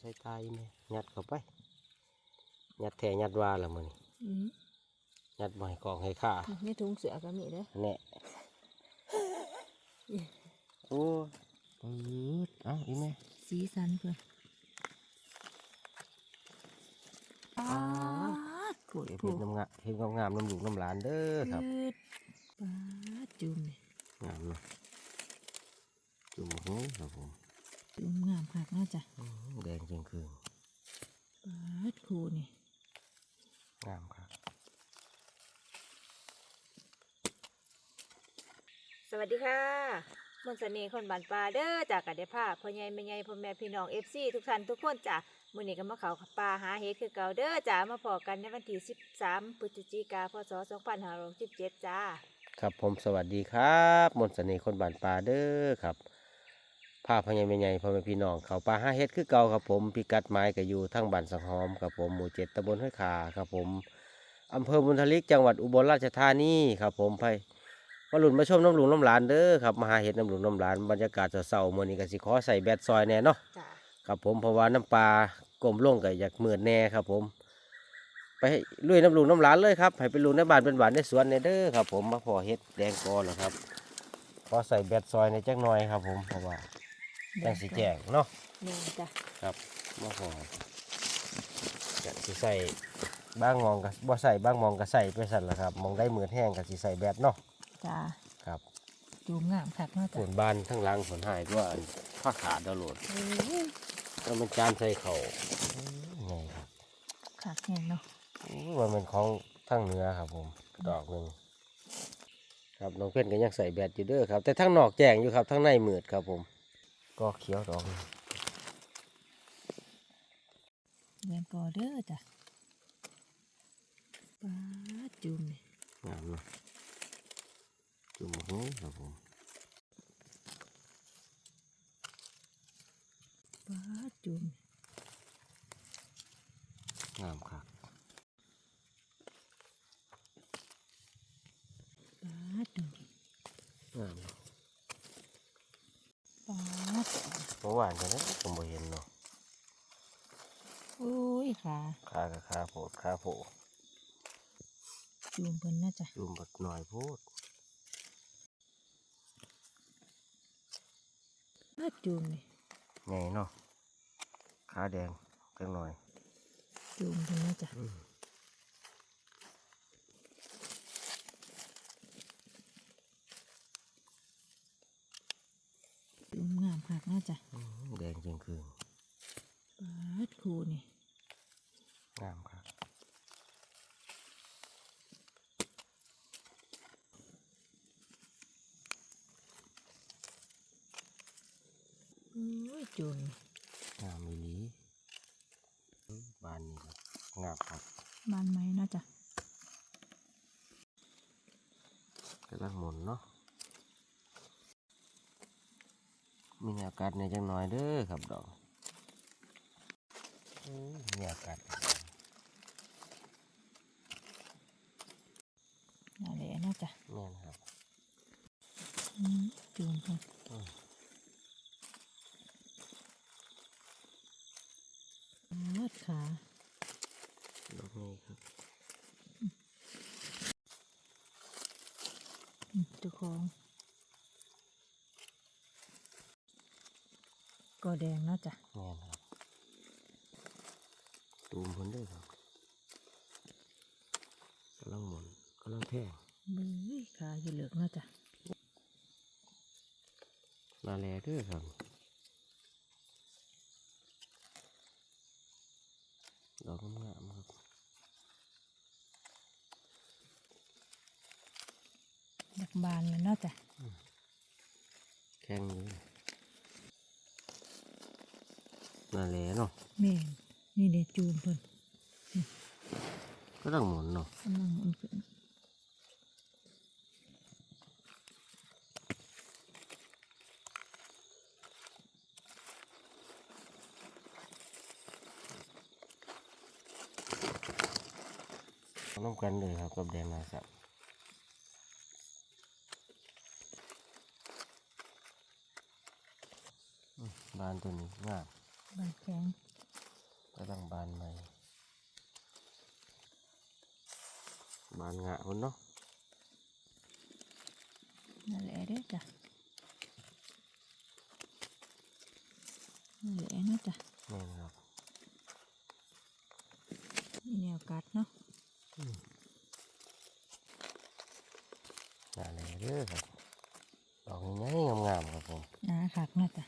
ใส่ตายไหมยัดเข้าไปยัดแท่ยัดว่าละมือนี่อืมยัดบ่ให้กองให้ข้าในถุงเสือก็มีเด้อแน่โอ้ปืดเอ้าอีแม่สีสันเพิ่นปาดปวดเห็ดผูเห็ดน้ำงะเห็ดงามงามๆน้ำลูกน้ำหลานเด้อครับปาดจุ่มนี่งามเนาะจุ่มหูครับผม จุ่มงามคักเนาะจ้ะอื้อแดงจริงคืนปาดผูนี่ งามครับ สวัสดีค่ะมนต์เสน่ห์คนบ้านป่าเด้อจากกัดเดภาพ่อใหญ่แม่ใหญ่พ่อแม่พี่น้องเอฟซีทุกท่านทุกคนจ้ะมื้อนี้ก็มาเขาป่าหาเห็ดคือเก่าเด้อจ้ะมาพอกันในวันที่13พฤศจิกายนพศ2567จ้า ครับผมสวัสดีครับ มนต์เสน่ห์คนบ้านป่าเด้อครับ ภาพพญายแม่ใหญ่พ่อแม่พี่น้องเขาป่าห้าเฮ็ดคือเก่าครับผมพิกัดไม้ก็อยู่ทั้งบ้านสังหอมครับผมหมู่เจ็ดตำบลห้วยขาครับผมอำเภอบุญทลิกจังหวัดอุบลราชธานีครับผมไปมาหลุนมาชมน้ำหลุงน้ำหลานเด้อครับมาหาเห็ดน้ำหลุงน้ำหลานบรรยากาศเศร้าๆมื้อนี้ก็สิขอใส่แบตซอยแน่เนาะจ้าครับผมเพราะว่าน้ำปลากลมลงก็อยากมืดแน่ครับผม ไปลุยน้ำลุงน้ำหลานเลยครับให้ไปลุงในบ้านเป็นหวานในสวนในเด้อครับผมมาพอเฮ็ดแดงกอแล้วครับขอใส่แบตซอยในจักหน่อยครับผมเพราะว่า จังสีแจงเนาะแม่นจ้ะครับมาพอจะสิใส่บ้างมองกับบ่ใส่บ้างมองก็ใส่ไปสั่นละครับมองได้มือแห้งกับสิใส่แบตเนาะจ้าครับจุ่มงามคักเนาะฝจ้ะนบานทั้งหลังฝนหายด้วยผ้าขาดดาวโหลดแล้วมันจานใส่เข่าไงครับคักแห้งเนาะอู้มันเป็นของทั้งเหนือครับผมดอกหนึ่งครับน้องเพื่อนก็ยังใส่แบตอยู่เด้อครับ แต่ทั้งนอกแจ้งอยู่ครับทั้งในมืดครับผม ก็เขียวดอกหนึ่งเรียนกอเด้อจ้ะปาดจุ่มนี่งามเนาะจุ่มหูครับผมปาดจุ่มงามครับ ปาดจุ่ม งามเนาะ ปาด เมื่อ วานจะนั้นผมบ่เห็นเนาะโอ้ยขาขากับขาโผดขาโผจุ่มเพิ่นนะจ้ะจุ่มบัดหน่อยโพูดปาดจุ่มนี่ไงเนาะขาแดงจังหน่อยจุ่มเพิ่นนะจ้ะ อืมจุ่มงามคักนะจ้ะอืมแดงจริงคือปาดคูนี่งามครับโอ้ยจุ่มนี่งามอีหลีอืมบานนี้ครับงามครับบานไหมนะจ้ะกำลังหมุนเนาะ มีอา กาศในอยจังหน่อยเด้อครับดอกอื้อมีอากาศนั่นแหละนะจ้ะแม่นครับอืมจุ่มเพิ่นอืมปาดขาดอกนี้ครับอืมเจ้าของ ก็แดงนะจ้ะแม่นครับตูมเพ้นเด้วยครับกำลังหมุนกำลังแท่งมือขาอยู่เหลือกนะจ้ะนาแลเด้วยครับดอกงามๆครับอยากบานแล้วเนาะจ้ะแข็งอยู่ นาแลเนาะแม่นนี่เด็จูมเพิ่นก็ต้องหมุนเนาะกำลังอุ่นขึ้นน้ำกันเลยครับกับแดงนาสับบานตัวนี้งาม บานแข็งกำลังบานใหม่ บานงะคนเนาะนั่นแหละเด้อจ้ะนั่นแหละนะจ้ะนี่ครับแนวกัดเนาะนั่นแหละเด้อครับดองง่ายงามๆครับผมอ่าขักนะจ้ะ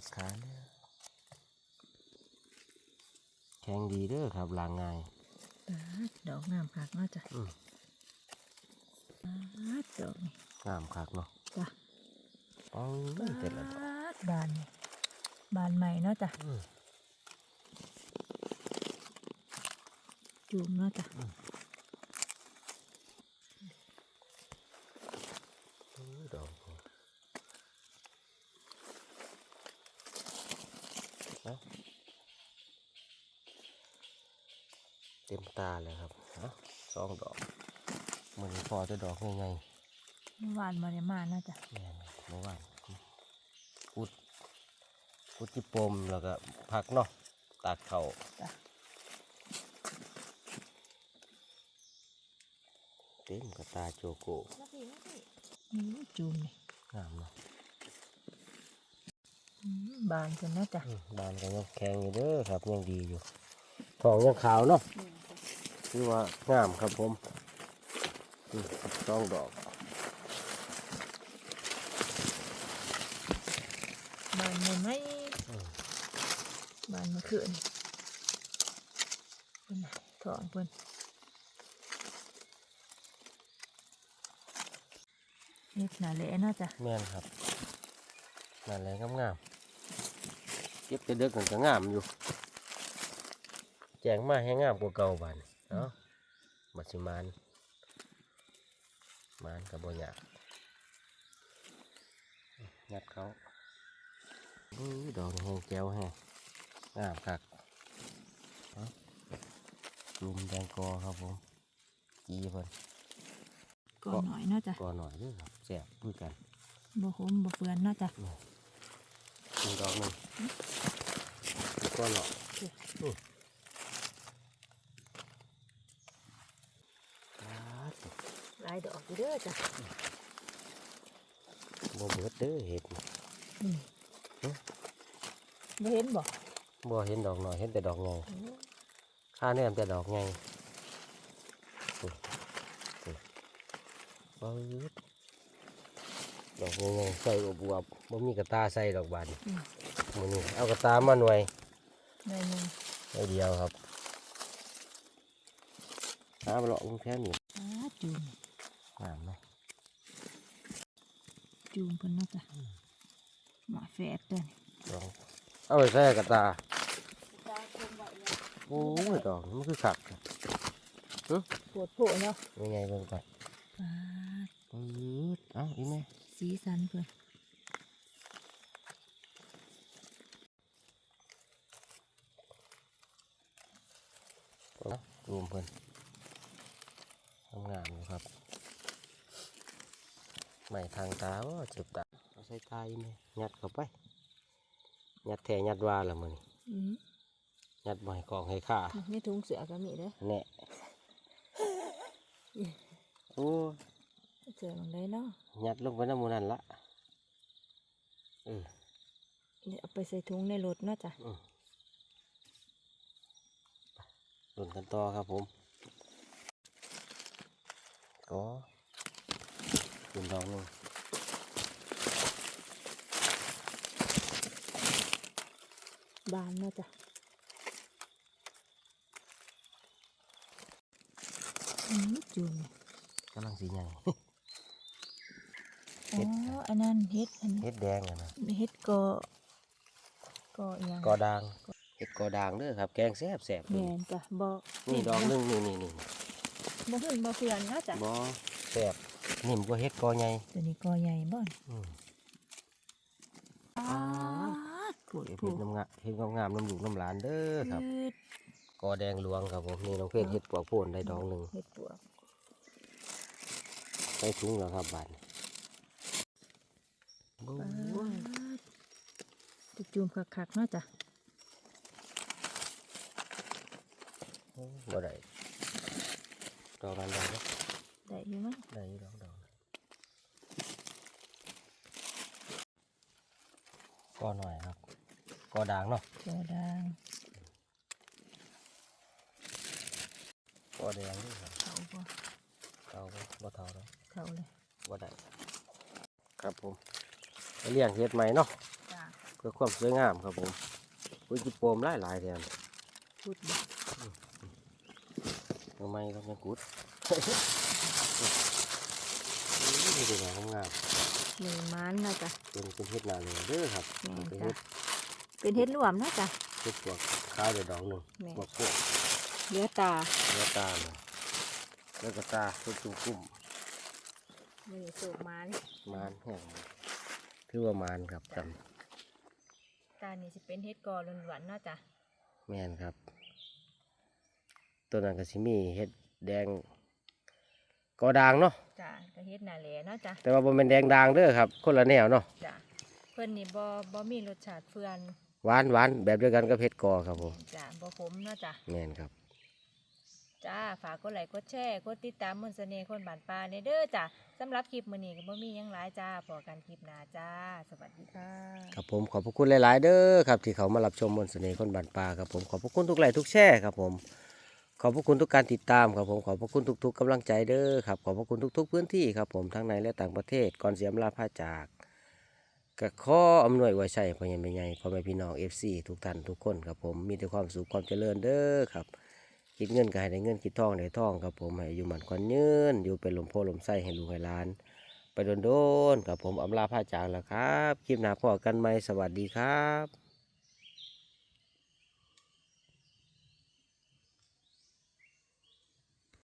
ตัดขาเด้อแข็งดีเด้อครับลางง่ายปาดดอกงามคักเนาะจ้ะอืมปาดดอกนี่งามคักเนาะจ้ะอ๋อเต็มแล้วดอกปาดบานนี่บานใหม่เนาะจ้ะอืมจูงเนาะจ้ะอุ้ยดอกนี่เอ้า เต็มตาเลยครับเอ้าสองดอกมันพอจะดอกง่ายๆเมื่อวานมาได้มาเนาะจ้ะแม่นเมื่อวานพุดพุดจิปมแล้วก็ผักเนาะตากเขาจ้ะเต็มกระตาโจโกมาสิมาสิอืมจูงนี่งามเนาะอืมบานจนเนาะจ้ะอืมบานก็ยังแข็งอยู่เด้อครับยังดีอยู่ ทองยังขาวเนาะคือว่างามครับผมอืมสองดอกบานมันไม่อืมบานมาคืนเพิ่นน่ะถอนเพิ่นเฮ็ดหนาแหละเนาะจ้ะแม่นครับนั่นแหละงามงามๆเก็บแต่เด็กกันก็งามอยู่แจ งมาให้งามกว่าเก่าบานเนาะบัดสิมานมานกับบอยากยัดเขาอุ้ยดอกนี่แห้งแก้วแห้งงามคักเอาลุมแดงกอครับผมจีเพิ่นก่อนหน่อยเนาะจ้ะกอหน่อยเด้วยครับแซ่บด้วยกันบ่ขมบ่เปื้อนเนาะจ้ะหนึ่งดอกหนึ่งก้อนหน่อยนี่ครับ หลายดอกอยู่เด้อจ้ะบ่เบิดเด้อเห็ดนี่นี่เอ๊ะบ่เห็นบ่บ่เห็นดอกหน่อยเห็นแต่ดอกใหญ่ข้าแนมแต่ดอกใหญ่อุ้ยอุ้ยเบิดดอกใหญ่ๆใส่อบวบๆบ่มีกระตาใส่ดอกบานอืมมื้อนี้เอากระตามาหน่วยหน่อยหนึงหน่วยเดียวครับหาไปเลาะกรุงแค่นี้อ่าจูง งามเนาะจูงเพิ่นเนาะจ้ะหมาแฝดเด้อนี่ลองเอาไปใส่กระตาโอ้ยดอกนี่มันคือขักปวดโผเนาะยังไงเบิ่งก่อนปาดปื๊ดเอ้าอีแม่สีสันเพิ่นเนาะรวมเพิ่นทำงานอยู่ครับ ไม่ทางตาว่าเจ็บตาเอาใส่ตาอีแม่ยัดเข้าไปยัดแทยัดว่าละมันอืมยัดบ่ให้กองให้ข้าในถุงเสือก็มีเด้อแน่โอ้เสือมันได้เนาะยัดลงไปน้ำหมูนั่นละเออเดี๋ยวเอาไปใส่ถุงในรถเนาะจ้ะอืมไปลุ้นกันต่อครับผมก็ เป็นดอกหนึ่งบานเนาะจ้ะอืมจูงกำลังสีใหญ่อ๋ออันนั้นเฮ็ดอันเฮ็ดแดงอะนะเฮ็ดกอกออีหยังกอด่างเฮ็ดกอด่างเด้อครับ แกงแซ่บแซ่บแม่นจ้ะบ่นี่ดอกหนึงนี่นี่นี่บ่ขึ้นบ่เพื่อนเนาะจ้ะบ่แซ่บ นิ่มกว่าเฮ็ดกอใหญ่ตัวนี้กอใหญ่บ่นอืมปาดพูดเก็บพูเห็ดดน้ำงะเห็ดงามๆน้ำหลูกน้ำหลานเด้อครับพืชกอแดงหลวงครับผมนี่น้องเพชรเห็ดปวกโพนได้ดองหนึ่งเห็ดปวกใส่ถุงแล้วครับบาทโอ้ยจะจูมคักๆเนาะจ้ะบ่ได้ดอกนั้นดอกนะได้ อยู่มั้งได้อยู่ดอกดอกก็หน่อยครับก็ด่างเนาะกอด่างก็แดงนี่ครับเท่าบ่เท่าบ่บ่เท่าแล้วเท่าเลยบ่ได้ครับผมไปเลี้ยงเห็ดใหม่เนาะจ้ะเพื่อความสวยงามครับผมอุ้ยจิโปมหลายหลายๆแทนพูดบ่ทำไมต้องเป็นกุด นี่เป็นของงามหนึ่งมันเนาะจ้ะเป็นเป็นเห็ดหนาเลยเด้อครับแม่นเป็นจ้ะเห็ดเป็นเห็ดรวมเนาะจ้ะเห็ดพวกข้าวเดือดดองหนึ่งแม่พวกพวกเหลือตาเนื้อตาลแล้วก็ตาเป็นจุ่มกุ้มมือสูบมันมานแห้งถือว่ามานครับจตานี่สิเป็นเห็ดกอล้วนๆเนาะจ้ะำแม่นครับ ตัวนั้นก็สิมีเห็ดแดง กอด่างเนาะจ้ะก็เฮ็ดหน้าแหลเนาะจ้ะแต่ว่าบ่เป็นแดงด่างเด้อครับคนละแนวเนาะจ้ะเพิ่นนี่บ่บ่มีรสชาติเฟื่อนหวานหวานแบบเดียวกันกับเห็ดกอครับผมจ้ะบ่ขมเนาะจ้ะแม่นครับจ้าฝากกดไลค์กดแชร์กดติดตามมนต์เสน่ห์คนบ้านป่าในเด้อจ้ะสำหรับคลิปมื้อนี้ก็บ่มีหยังหลายจ้าพอกันคลิปหน้าจ้า สวัสดีค่ะครับผมขอบพระคุณหลาย ๆ เด้อครับที่เขามารับชมมนต์เสน่ห์คนบันปลาครับผมขอบพระคุณทุกไลค์ทุกแชร์ครับผม ขอบพระคุณทุกการติดตามครับผมขอบพระคุณทุกๆกำลังใจเด้อครับขอบพระคุณทุก ๆ พื้นที่ครับผมทั้งในและต่างประเทศก่อนเสียมลาพาจากก็ขออำนวยไว้ใช้พ่อใหญ่แม่ใหญ่พ่อแม่พี่น้อง FC ทุกท่านทุกคนครับผมมีแต่ความสุขความเจริญเด้อครับคิดเงินก็ให้ได้เงินคิดทองได้ทองครับผมให้อยู่หมันควันยืนอยู่เป็นลมโพลมไส้ให้ลูกให้หลาน ไปโดนๆกับผมอำลาพาจากแล้วครับ คลิปหน้าพอกันไหมสวัสดีครับ